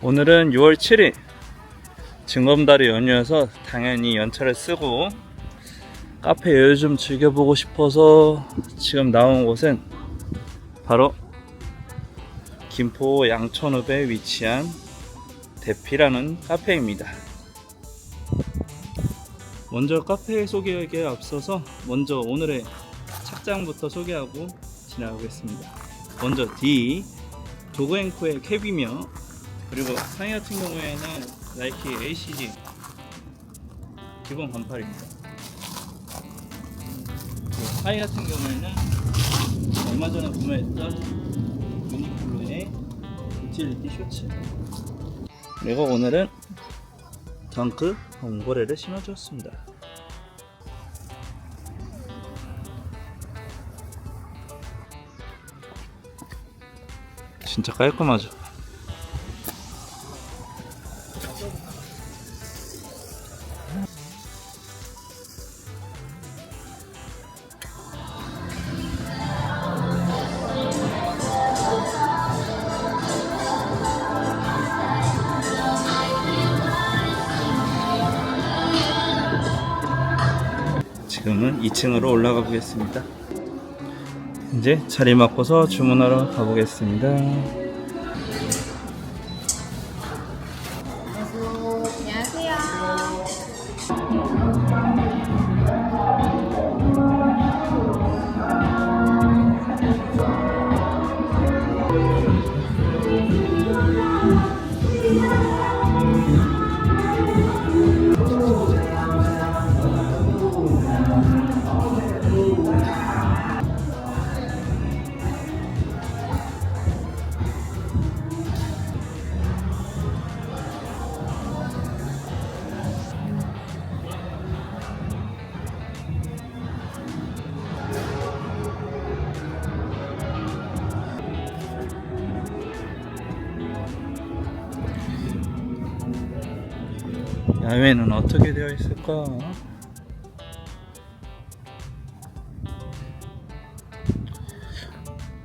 오늘은 6월 7일 증검다리 연휴여서 당연히 연차를 쓰고 카페 여유 좀 즐겨보고 싶어서 지금 나온 곳은 바로 김포 양천읍에 위치한 대피라는 카페입니다. 먼저 카페 소개에 앞서서 먼저 오늘의 착장부터 소개하고 지나가겠습니다. 먼저 D 도그앤코의 캡이며 그리고 상의 같은 경우에는 나이키 ACG 기본 반팔입니다. 하의 같은 경우에는 얼마 전에 구매했던 유니클로의 유틸리티 셔츠 그리고 오늘은 덩크 봉고레를 신어주었습니다. 진짜 깔끔하죠? 지금은 2층으로 올라가 보겠습니다. 이제 자리 바꿔서 주문하러 가보겠습니다. 야외는 어떻게 되어 있을까?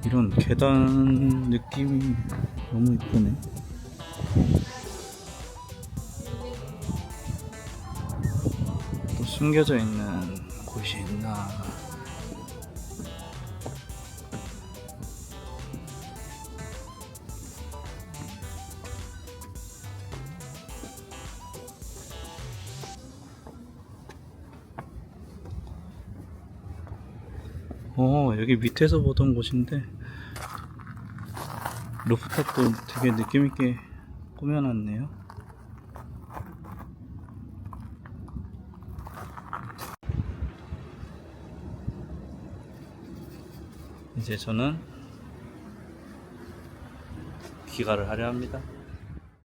이런 계단 느낌이 너무 이쁘네. 또 숨겨져 있는 곳이 있나? 어, 여기 밑에서 보던 곳인데 루프탑도 되게 느낌있게 꾸며놨네요. 이제 저는 귀가를 하려 합니다.